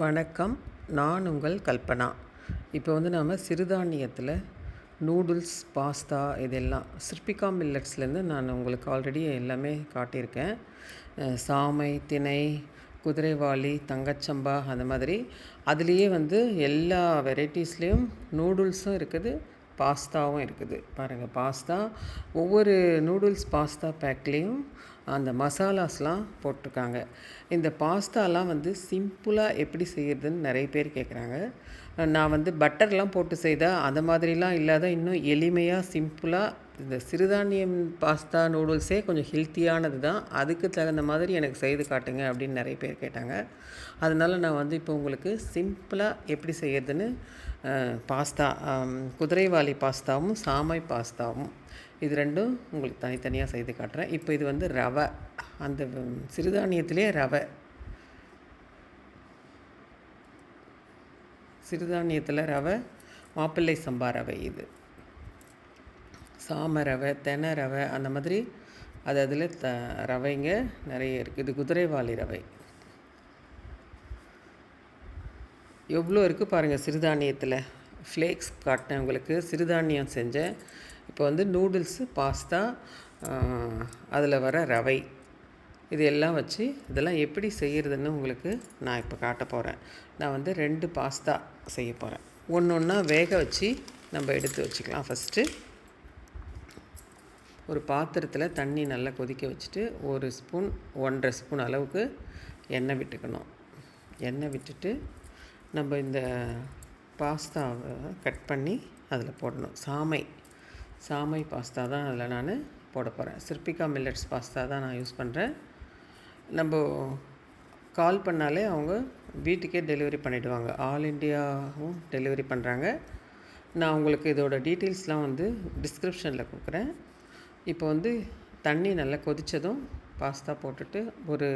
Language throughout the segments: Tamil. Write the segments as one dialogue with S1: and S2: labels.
S1: வணக்கம். நான் உங்கள் கல்பனா. இப்போ வந்து நாம் சிறுதானியத்தில் நூடுல்ஸ் பாஸ்தா இதெல்லாம் சிற்பிகா மில்லட்ஸ்லேருந்து நான் உங்களுக்கு ஆல்ரெடி எல்லாமே காட்டியிருக்கேன். சாமை திணை குதிரைவாளி தங்கச்சம்பா அந்த மாதிரி. அதுலேயே வந்து எல்லா வெரைட்டிஸ்லேயும் நூடுல்ஸும் இருக்குது பாஸ்தாவும் இருக்குது. பாருங்கள் பாஸ்தா. ஒவ்வொரு நூடுல்ஸ் பாஸ்தா பேக்லேயும் அந்த மசாலாஸ்லாம் போட்டிருக்காங்க. இந்த பாஸ்தாலாம் வந்து சிம்பிளாக எப்படி செய்கிறதுன்னு நிறைய பேர் கேட்குறாங்க நான் வந்து பட்டர்லாம் போட்டு செய்தால் அந்த மாதிரிலாம் இல்லாத இன்னும் எளிமையாக சிம்பிளாக இந்த சிறுதானியம் பாஸ்தா நூடுல்ஸே கொஞ்சம் ஹெல்த்தியானது தான். அதுக்கு தகுந்த மாதிரி எனக்கு செய்து காட்டுங்க அப்படின்னு நிறைய பேர் கேட்டாங்க. அதனால் நான் வந்து இப்போ உங்களுக்கு சிம்பிளாக எப்படி செய்கிறதுன்னு பாஸ்தா குதிரைவாலி பாஸ்தாவும் சாமை பாஸ்தாவும் இது ரெண்டும் உங்களுக்கு தனித்தனியாக செய்து காட்டுறேன். இப்போ இது வந்து ரவை. அந்த சிறுதானியத்திலே ரவை. சிறுதானியத்தில் ரவை. மாப்பிள்ளை சம்பா ரவை இது. சாம ரவை தென ரவை அந்த மாதிரி அது அதில் த ரவைங்க நிறைய இருக்குது இது குதிரைவாளி ரவை. எவ்வளோ இருக்குது பாருங்கள் சிறுதானியத்தில். ஃப்ளேக்ஸ் காட்டினேன் உங்களுக்கு. சிறுதானியம் செஞ்சேன். இப்போ வந்து நூடுல்ஸு பாஸ்தா அதில் வர ரவை. இது எல்லாம் வச்சு இதெல்லாம் எப்படி செய்கிறதுன்னு உங்களுக்கு நான் இப்போ காட்ட போகிறேன் நான் வந்து ரெண்டு பாஸ்தா செய்ய போகிறேன் ஒன்று ஒன்றா வேக வச்சு நம்ம எடுத்து வச்சுக்கலாம். ஃபஸ்ட்டு ஒரு பாத்திரத்தில் தண்ணி நல்லா கொதிக்க வச்சுட்டு ஒரு ஸ்பூன் ஒன்றரை ஸ்பூன் அளவுக்கு எண்ணெய் விட்டுக்கணும். எண்ணெய் விட்டுட்டு நம்ம இந்த பாஸ்தாவை கட் பண்ணி அதில் போடணும். சாமை. சாமை பாஸ்தா தான் அதில் நான் போட போகிறேன். சிற்பிகா மில்லட்ஸ் பாஸ்தா தான் நான் யூஸ் பண்ணுறேன். நம்ம கால் பண்ணாலே அவங்க வீட்டுக்கே டெலிவரி பண்ணிவிடுவாங்க ஆல் இண்டியாவும் டெலிவரி பண்ணுறாங்க. நான் உங்களுக்கு இதோட டீட்டெயில்ஸ்லாம் வந்து டிஸ்கிரிப்ஷனில் கொடுக்குறேன். இப்போ வந்து தண்ணி நல்லா கொதித்ததும் பாஸ்தா போட்டுட்டு ஒரு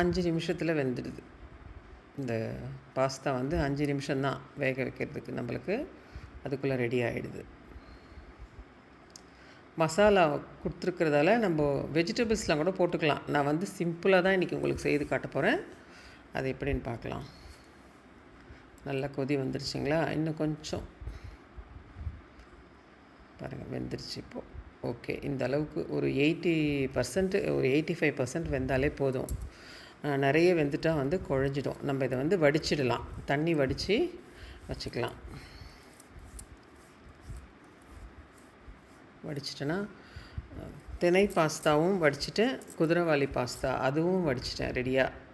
S1: அஞ்சு நிமிஷத்தில் வெந்துடுது. இந்த பாஸ்தா வந்து அஞ்சு நிமிஷம்தான் வேக வைக்கிறதுக்கு நம்மளுக்கு அதுக்குள்ளே ரெடி ஆகிடுது மசாலா கொடுத்துருக்கிறதால நம்ம வெஜிடபிள்ஸ்லாம் கூட போட்டுக்கலாம். நான் வந்து சிம்பிளாக தான் இன்றைக்கி உங்களுக்கு செய்து காட்ட போகிறேன் அது எப்படின்னு பார்க்கலாம். நல்லா கொதி வந்துருச்சுங்களா? இன்னும் கொஞ்சம். பாருங்கள் வெந்துருச்சு இப்போது ஓகே இந்த அளவுக்கு ஒரு எயிட்டி பர்சன்ட் ஒரு எயிட்டி ஃபைவ் பர்சன்ட் வெந்தாலே போதும். நிறைய வெந்துட்டால் வந்து குழஞ்சிடும். நம்ம இதை வந்து வடிச்சிடலாம். தண்ணி வடித்து வச்சுக்கலாம். வடிச்சிட்டேன்னா தினை பாஸ்தாவும் வடிச்சிட்டேன் குதிரைவாலி பாஸ்தா அதுவும் வடிச்சிட்டேன் ரெடியாக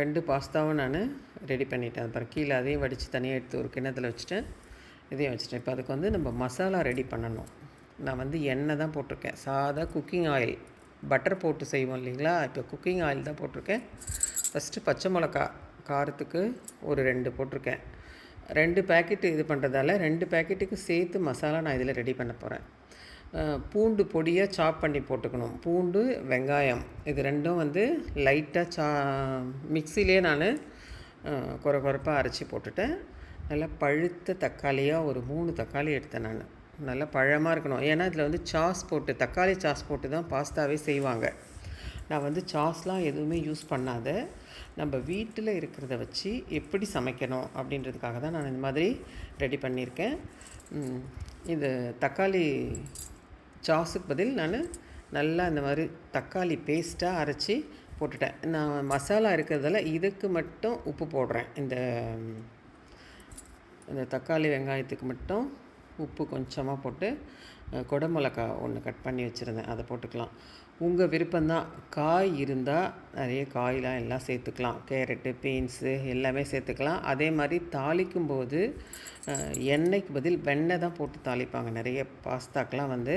S1: ரெண்டு பாஸ்தாவும் நான் ரெடி பண்ணிட்டேன். அப்புறம் கீழே அதையும் வடித்து தனியாக எடுத்து ஒரு கிண்ணத்தில் வச்சுட்டேன் இதையும் வச்சுட்டேன். இப்போ அதுக்கு வந்து நம்ம மசாலா ரெடி பண்ணணும். நான் வந்து எண்ணெய் தான் போட்டிருக்கேன். சாதா குக்கிங் ஆயில். பட்டர் போட்டு செய்வோம் இல்லைங்களா? இப்போ குக்கிங் ஆயில் தான் போட்டிருக்கேன். ஃபஸ்ட்டு பச்சை மிளகா காரத்துக்கு ஒரு ரெண்டு போட்டிருக்கேன். ரெண்டு பேக்கெட்டு இது பண்ணுறதால ரெண்டு பேக்கெட்டுக்கு சேர்த்து மசாலா நான் இதில் ரெடி பண்ண போகிறேன் பூண்டு பொடியாக சாப் பண்ணி போட்டுக்கணும். பூண்டு வெங்காயம் இது ரெண்டும் வந்து லைட்டாக சா மிக்சிலே நான் குறை குறைப்பாக அரைச்சி போட்டுட்டேன். நல்லா பழுத்த தக்காளியாக ஒரு மூணு தக்காளி எடுத்தேன் நான். நல்லா பழமாக இருக்கணும். ஏன்னா இதில் வந்து சாஸ் போட்டு தக்காளி சாஸ் போட்டு தான் பாஸ்தாவே செய்வாங்க. நான் வந்து சாஸ்லாம் எதுவுமே யூஸ் பண்ணாத. நம்ம வீட்டில் இருக்கிறத வச்சு எப்படி சமைக்கணும் அப்படின்றதுக்காக தான் நான் இந்த மாதிரி ரெடி பண்ணியிருக்கேன். இது தக்காளி சாஸுக்கு பதில் நான் நல்லா இந்த மாதிரி தக்காளி பேஸ்ட்டாக அரைச்சி போட்டுட்டேன். நான் மசாலா இருக்கிறதால இதுக்கு மட்டும் உப்பு போடுறேன். இந்த இந்த தக்காளி வெங்காயத்துக்கு மட்டும் உப்பு கொஞ்சமாக போட்டு குடமிளகா ஒன்று கட் பண்ணி வச்சுருந்தேன். அதை போட்டுக்கலாம். உங்கள் விருப்பம்தான். காய் இருந்தால் நிறைய காயெலாம் எல்லாம் சேர்த்துக்கலாம். கேரட்டு பீன்ஸு எல்லாமே சேர்த்துக்கலாம். அதே மாதிரி தாளிக்கும் போது எண்ணெய்க்கு பதில் வெண்ணெய் தான் போட்டு தாளிப்பாங்க. நிறைய பாஸ்தாக்கெலாம் வந்து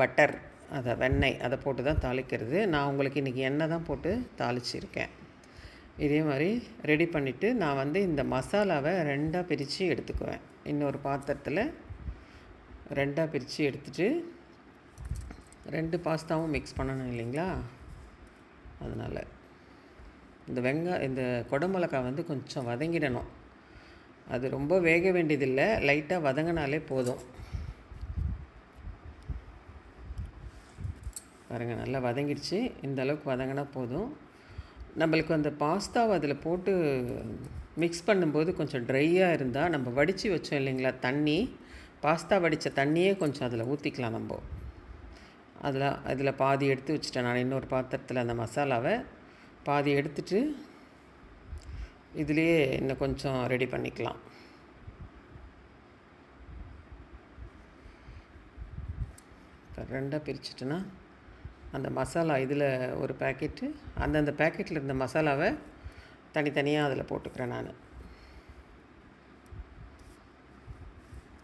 S1: பட்டர் அதை வெண்ணெய் அதை போட்டு தான் தாளிக்கிறது. நான் உங்களுக்கு இன்றைக்கி எண்ணெய் தான் போட்டு தாளிச்சிருக்கேன். இதே மாதிரி ரெடி பண்ணிவிட்டு நான் வந்து இந்த மசாலாவை ரெண்டாக பிரித்து எடுத்துக்குவேன். இன்னொரு பாத்திரத்தில் ரெண்டாக பிரித்து எடுத்துகிட்டு ரெண்டு பாஸ்தாவும் மிக்ஸ் பண்ணணும் இல்லைங்களா? அதனால் இந்த வெங்காய இந்த குடமிளகாய் வந்து கொஞ்சம் வதங்கிடணும். அது ரொம்ப வேக வேண்டியதில்லை. லைட்டாக வதங்கினாலே போதும். பாருங்கள் நல்லா வதங்கிடுச்சு. இந்த அளவுக்கு வதங்கினா போதும். நம்மளுக்கு அந்த பாஸ்தாவை அதில் போட்டு மிக்ஸ் பண்ணும்போது கொஞ்சம் ட்ரையாக இருந்தால் நம்ம வடித்து வச்சோம் இல்லைங்களா தண்ணி பாஸ்தா வடித்த தண்ணியே கொஞ்சம் அதில் ஊற்றிக்கலாம் நம்ம. அதில் அதில் பாதி எடுத்து வச்சுட்டேன் நான் இன்னொரு பாத்திரத்தில் அந்த மசாலாவை. பாதி எடுத்துட்டு இதுலேயே இன்னும் கொஞ்சம் ரெடி பண்ணிக்கலாம். ரெண்டாக பிரிச்சுட்டுனா அந்த மசாலா இதில் ஒரு பேக்கெட்டு அந்தந்த பேக்கெட்டில் இருந்த மசாலாவை தனித்தனியாக அதில் போட்டுக்கிறேன் நான்.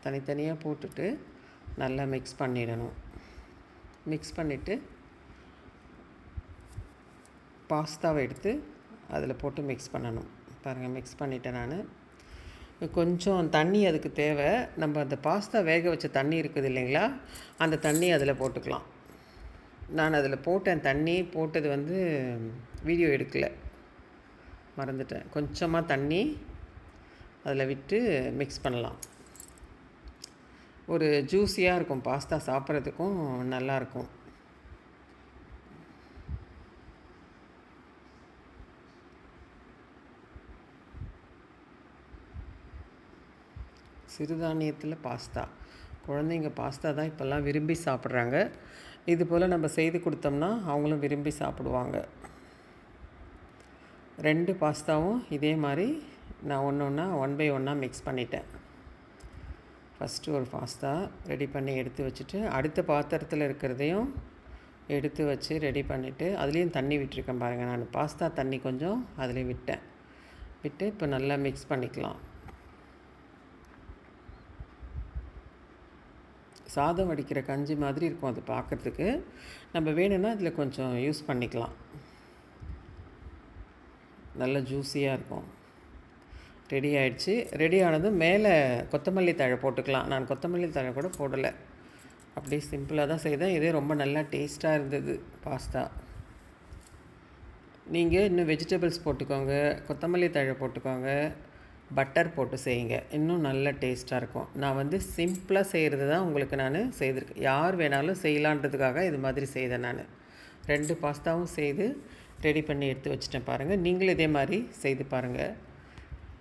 S1: தனித்தனியாக போட்டுட்டு நல்லா மிக்ஸ் பண்ணிடணும். மிக்ஸ் பண்ணிவிட்டு பாஸ்தாவை எடுத்து அதில் போட்டு மிக்ஸ் பண்ணணும். பாருங்கள் மிக்ஸ் பண்ணிட்டேன் நான். கொஞ்சம் தண்ணி அதுக்கு தேவை. நம்ம அந்த பாஸ்தா வேக வச்ச தண்ணி இருக்குது இல்லைங்களா? அந்த தண்ணி அதில் போட்டுக்கலாம். நான் அதில் போட்டேன் தண்ணி. போட்டது வந்து வீடியோ எடுக்கலை. மறந்துட்டேன். கொஞ்சமாக தண்ணி அதில் விட்டு மிக்ஸ் பண்ணலாம். ஒரு ஜூஸியாக இருக்கும் பாஸ்தா சாப்பிட்றதுக்கும் நல்லாயிருக்கும். சிறுதானியத்தில் பாஸ்தா குழந்தைங்க பாஸ்தா தான் இப்போல்லாம் விரும்பி சாப்பிட்றாங்க. இது போல் நம்ம செய்து கொடுத்தோம்னா அவங்களும் விரும்பி சாப்பிடுவாங்க. ரெண்டு பாஸ்தாவும் இதே மாதிரி நான் ஒன்று ஒன்றா ஒன் பை ஒன்னாக மிக்ஸ் பண்ணிட்டேன். ஃபஸ்ட்டு ஒரு பாஸ்தா ரெடி பண்ணி எடுத்து வச்சுட்டு அடுத்த பாத்திரத்தில் இருக்கிறதையும் எடுத்து வச்சு ரெடி பண்ணிவிட்டு அதுலேயும் தண்ணி விட்டுருக்கேன் பாருங்கள் நான் பாஸ்தா தண்ணி கொஞ்சம் அதில் விட்டேன். விட்டு இப்போ நல்லா மிக்ஸ் பண்ணிக்கலாம். சாதம் வடிக்கிற கஞ்சி மாதிரி இருக்கும் அது பார்க்குறதுக்கு நம்ம வேணும்னா அதில் கொஞ்சம் யூஸ் பண்ணிக்கலாம். நல்ல ஜூஸியாக இருக்கும். ரெடி ஆகிடுச்சு ரெடி ஆனதும் மேலே கொத்தமல்லி தழை போட்டுக்கலாம். நான் கொத்தமல்லி தழை கூட போடலை. அப்படியே சிம்பிளாக தான் செய்தேன். இதே ரொம்ப நல்லா டேஸ்ட்டாக இருந்தது பாஸ்தா. நீங்கள் இன்னும் வெஜிடபிள்ஸ் போட்டுக்கோங்க. கொத்தமல்லி தழை போட்டுக்கோங்க. பட்டர் போட்டு செய்யுங்க. இன்னும் நல்ல டேஸ்ட்டாக இருக்கும். நான் வந்து சிம்பிளாக செய்கிறது தான் உங்களுக்கு நான் செய்திருக்கேன். யார் வேணாலும் செய்யலான்றதுக்காக இது மாதிரி செய்தேன் நான். ரெண்டு பாஸ்தாவும் செய்து ரெடி பண்ணி எடுத்து வச்சுட்டேன் பாருங்கள் நீங்களும் இதே மாதிரி செய்து பாருங்கள்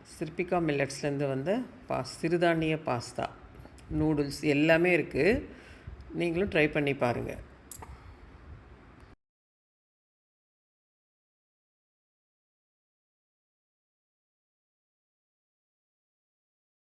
S1: சிற்பிகா மில்லட்ஸ்லேருந்து வந்த பா சிறுதானிய பாஸ்தா நூடுல்ஸ் எல்லாமே இருக்குது நீங்களும் ட்ரை பண்ணி பாருங்கள்